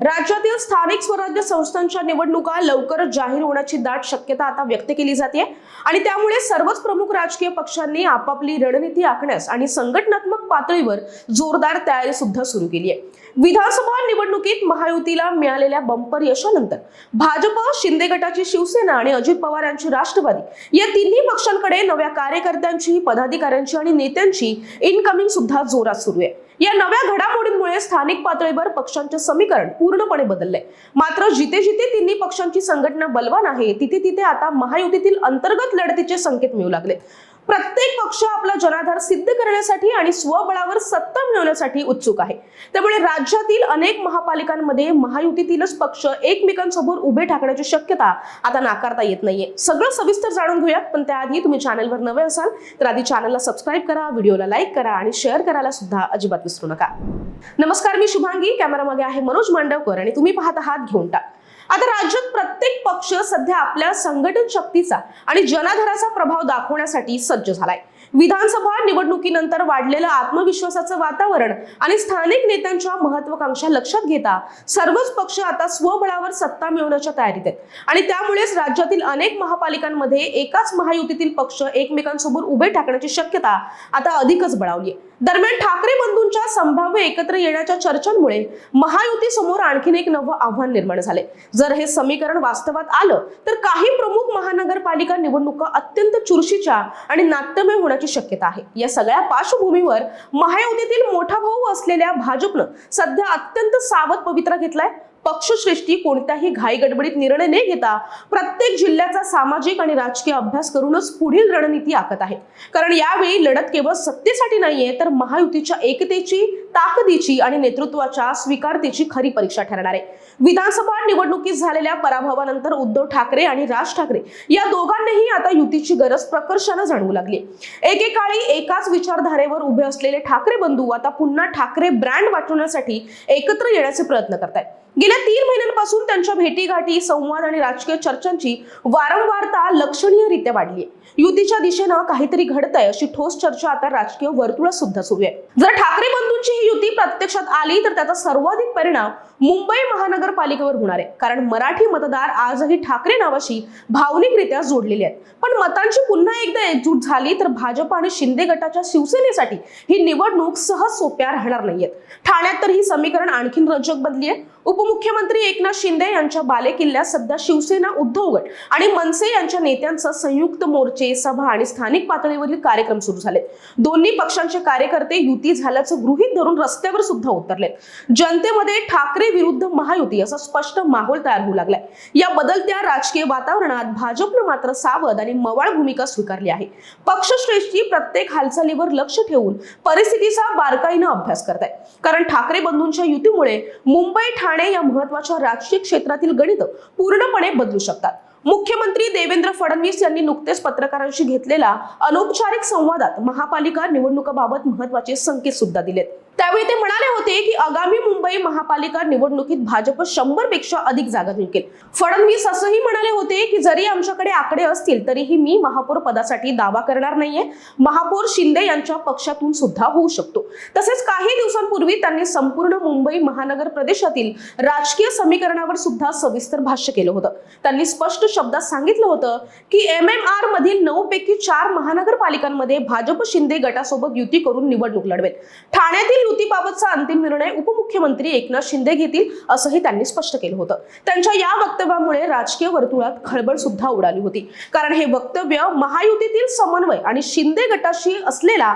राज्यातील स्थानिक स्वराज्य संस्थांच्या निवडणुका लवकरच जाहीर होण्याची दाट शक्यता आता व्यक्त केली जाते. आणि त्यामुळे सर्वच प्रमुख राजकीय पक्षांनी आपापली रणनीती आखण्यास आणि संघटनात्मक पातळीवर जोरदार तयारी सुद्धा सुरू केली आहे. विधानसभा निवडणुकीत महायुतीला मिळालेल्या बंपर यशानंतर भाजप शिंदे गटाची शिवसेना आणि अजित पवार यांची राष्ट्रवादी या तिन्ही पक्षांकडे नव्या कार्यकर्त्यांची पदाधिकाऱ्यांची आणि नेत्यांची इनकमिंग सुद्धा जोरात सुरू आहे. या नव्या घडामोडींमुळे स्थानिक पातळीवर पक्षांचे समीकरण पूर्णपणे बदलले. मात्र जिथे जिथे तिन्ही पक्षांची संघटना बलवान आहे तिथे तिथे आता महायुतीतील अंतर्गत लढतीचे संकेत मिळू लागले. प्रत्येक पक्ष आपला जनाधार सिद्ध करण्यासाठी आणि स्वबळावर सत्ता मिळवण्यासाठी उत्सुक आहे. त्यामुळे राज्यातील अनेक महापालिकांमध्ये महायुतीतीलच पक्ष एकमेकांसमोर उभे ठाकण्याची शक्यता आता नाकारता येत नाहीये. सगळं सविस्तर जाणून घेऊयात पण त्याआधी तुम्ही चॅनलवर नवे असाल तर आधी चॅनलला सबस्क्राईब करा व्हिडिओला लाईक करा आणि शेअर करायला सुद्धा अजिबात विसरू नका. नमस्कार मी शुभांगी. कॅमेरामागे आहे मनोज मांडवकर आणि तुम्ही पाहत आहात घेऊन टाक आता राज्यात प्रत्येक पक्ष सध्या आपल्या संघटन शक्तीचा आणि जनाधाराचा प्रभाव दाखवण्यासाठी सज्ज झालाय. विधानसभा निवडणुकीनंतर वाढलेलं आत्मविश्वासाचं वातावरण आणि स्थानिक नेत्यांच्या महत्वाकांक्षा लक्षात घेता सर्वच पक्ष आता स्वबळावर सत्ता मिळवण्याच्या तयारीत आहेत. आणि त्यामुळेच राज्यातील अनेक महापालिकांमध्ये एकाच महायुतीतील पक्ष एकमेकांसमोर उभे टाकण्याची शक्यता आता अधिकच बळावली आहे. दरम्यान ठाकरे बंधूंच्या संभाव्य एकत्र येण्याच्या चर्चांमुळे महायुती समोर आणखीन एक नवं आव्हान निर्माण झाले जर हे समीकरण वास्तवात आलं तर काही प्रमुख महानगरपालिका निवडणुका अत्यंत चुरशीच्या आणि नाट्यमय होण्याची शक्यता आहे. या सगळ्या पार्श्वभूमीवर महायुतीतील मोठा भाऊ असलेल्या भाजपनं सध्या अत्यंत सावध पवित्रा घेतलाय. पक्षश्रेष्ठी कोणत्याही घाई गडबडीत निर्णय न घेता प्रत्येक जिल्ह्याचा सामाजिक आणि राजकीय अभ्यास करूनच पुढील रणनीती आखत आहे. कारण यावेळी लढत केवळ सत्तेसाठी नाहीये तर महायुतीच्या एकतेची ताकदीची आणि नेतृत्वाच्या स्वीकारतेची खरी परीक्षा ठरणार आहे. विधानसभा निवडणुकीत झालेल्या पराभवानंतर उद्धव ठाकरे आणि राज ठाकरे या दोघांनीही आता युतीची गरज प्रकर्षानं जाणवू लागली. एकेकाळी एकाच विचारधारेवर उभे असलेले ठाकरे बंधू आता पुन्हा ठाकरे ब्रँड वाटवण्यासाठी एकत्र येण्याचे प्रयत्न करतायत. गेल्या तीन महिन्यांपासून त्यांच्या भेटीगाठी संवाद आणि राजकीय चर्चांची वारंवारता लक्षणीयरित्या वाढली आहे. युतीच्या दिशेनं काहीतरी घडतंय अशी ठोस चर्चा आता राजकीय वर्तुळात सुद्धा सुरू आहे. जर ठाकरे बंधूंची ही युती प्रत्यक्षात आली तर त्याचा सर्वाधिक परिणाम मुंबई महानगरपालिकेवर होणार आहे. कारण मराठी मतदार आजही ठाकरे नावाशी भावनिकरित्या जोडलेले आहेत. पण मतांची पुन्हा एकदा एकजूट झाली तर भाजप आणि शिंदे गटाच्या शिवसेनेसाठी ही निवडणूक सहज सोप्या राहणार नाहीयेत. ठाण्यात तर ही समीकरण आणखीन रंजक बनली आहे. उपमुख्यमंत्री एकनाथ शिंदे यांच्या बालेकिल्ल्यात सध्या शिवसेना उद्धव गट आणि मनसे यांच्या नेत्यांचं संयुक्त मोर्चे सभा आणि स्थानिक पातळीवरील कार्यक्रम सुरू झाले दोन्ही पक्षांचे कार्यकर्ते युती झाल्याचं गृहीत धरून रस्त्यावर सुद्धा उतरले जनतेमध्ये ठाकरे विरुद्ध महायुती असा स्पष्ट माहोल तयार होऊ लागलाय. या बदलत्या राजकीय वातावरणात भाजपनं मात्र सावध आणि मवाळ भूमिका स्वीकारली आहे. पक्षश्रेष्ठी प्रत्येक हालचालीवर लक्ष ठेवून परिस्थितीचा बारकाईनं अभ्यास करत आहे कारण ठाकरे बंधूंच्या युतीमुळे मुंबई ठाणे या महत्त्वाच्या राजकीय क्षेत्रातील गणित पूर्णपणे बदलू शकतात. मुख्यमंत्री देवेंद्र फडणवीस यांनी नुकतेच पत्रकारांशी घेतलेला अनौपचारिक संवादात महापालिका निवडणुकाबाबत महत्त्वाचे संकेत सुद्धा दिलेत. त्यावेळी ते म्हणाले होते की आगामी मुंबई महापालिका निवडणुकीत भाजप शंभरपेक्षा अधिक जागा जिंकेल. फडणवीस असंही म्हणाले होते की जरी आमच्याकडे आकडे असतील तरीही मी महापौर पदासाठी दावा करणार नाहीये. महापौर शिंदे यांच्या पक्षातून सुद्धा होऊ शकतो. तसेच काही दिवसांपूर्वी त्यांनी संपूर्ण मुंबई महानगर प्रदेशातील राजकीय समीकरणावर सुद्धा सविस्तर भाष्य केलं होतं. त्यांनी स्पष्ट शब्दात सांगितलं होतं की एम एम आर मधील नऊ पैकी चार महानगरपालिकांमध्ये भाजप शिंदे गटासोबत युती करून निवडणूक लढवेल. ठाण्यातील युतीबाबतचा अंतिम निर्णय उपमुख्यमंत्री एकनाथ शिंदे घेतील असंही त्यांनी स्पष्ट केलं होतं. त्यांच्या या वक्तव्यामुळे राजकीय वर्तुळात खळबळ सुद्धा उडाली होती. कारण हे वक्तव्य महायुतीतील समन्वय आणि शिंदे गटाशी असलेला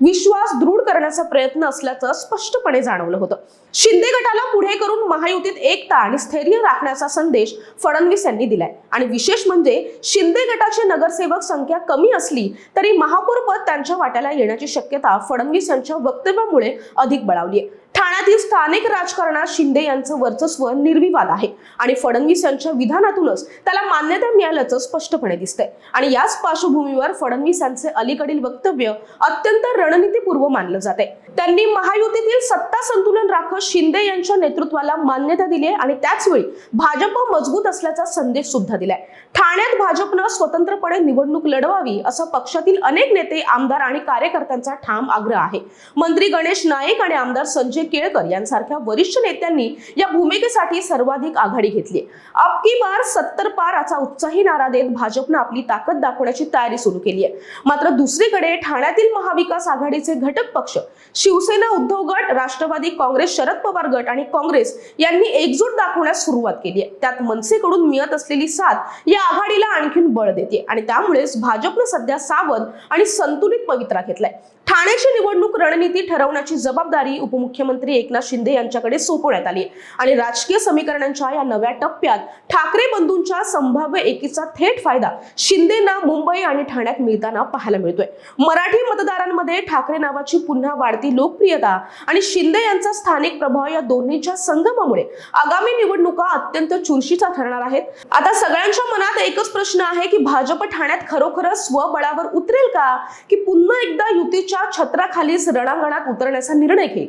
विश्वास दृढ करण्याचा प्रयत्न असल्याचं स्पष्टपणे जाणवलं होतं. शिंदे गटाला पुढे करून महायुतीत एकता आणि स्थैर्य राखण्याचा संदेश फडणवीस यांनी दिलाय. आणि विशेष म्हणजे शिंदे गटाचे नगरसेवक संख्या कमी असली तरी महापौरपद त्यांच्या वाट्याला येण्याची शक्यता फडणवीस यांच्या वक्तव्यामुळे अधिक बळावली आहे. ठाण्यातील स्थानिक राजकारणात शिंदे यांचं वर्चस्व निर्विवाद आहे आणि फडणवीस यांच्या विधानातूनच त्याला मान्यता मिळाल्याचं स्पष्टपणे दिसतंय. आणि याच पार्श्वभूमीवर फडणवीस यांचे अलीकडील वक्तव्य अत्यंत रणनीतीपूर्व मानलं जाते त्यांनी महायुतीतील सत्ता संतुलन राखत शिंदे यांच्या नेतृत्वाला मान्यता दिली आहे आणि त्याच वेळी भाजप मजबूत असल्याचा संदेश सुद्धा दिलाय. ठाण्यात भाजपनं स्वतंत्रपणे निवडणूक लढवावी असं पक्षातील अनेक नेते आमदार आणि कार्यकर्त्यांचा ठाम आग्रह आहे. मंत्री गणेश नाईक आणि आमदार संजय केळकर यांसारख्या वरिष्ठ नेत्यांनी या भूमिकेसाठी सर्वाधिक आघाडी घेतली अबकी बार सत्तर पार असा उत्साही नारा देत भाजपनं आपली ताकद दाखवण्याची तयारी सुरू केली आहे. मात्र दुसरीकडे ठाण्यातील महाविकास आघाडीचे घटक पक्ष शिवसेना उद्धव गट राष्ट्रवादी काँग्रेस शरद पवार गट आणि काँग्रेस यांनी एकजूट दाखवण्यास सुरुवात केली आहे. त्यात मनसेकडून मिळत असलेली साथ या आघाडीला आणखीन बळ देते आणि त्यामुळेच भाजपनं सध्या सावध आणि संतुलित पवित्रा घेतलाय. ठाण्याची निवडणूक रणनीती ठरवण्याची जबाबदारी उपमुख्यमंत्री एकनाथ शिंदे यांच्याकडे सोपवण्यात आली आणि राजकीय समीकरणांच्या या नव्या टप्प्यात ठाकरे बंधूंच्या संभाव्य एकीचा थेट फायदा शिंदेना मुंबई आणि ठाण्यात मिळताना पाहायला मिळतोय. मराठी मतदारांमध्ये ठाकरे नावाची पुन्हा वाढती लोकप्रियता आणि शिंदे यांचा स्थानिक प्रभाव या दोन्हीच्या संगमामुळे आगामी निवडणुका अत्यंत चुरशीचा ठरणार आहेत. आता सगळ्यांच्या मनात एकच प्रश्न आहे की भाजप ठाण्यात खरोखरच स्वबळावर उतरेल का? की पुन्हा एकदा युतीच्या छत्राखालीच रणांगणात उतरण्याचा निर्णय घेईल?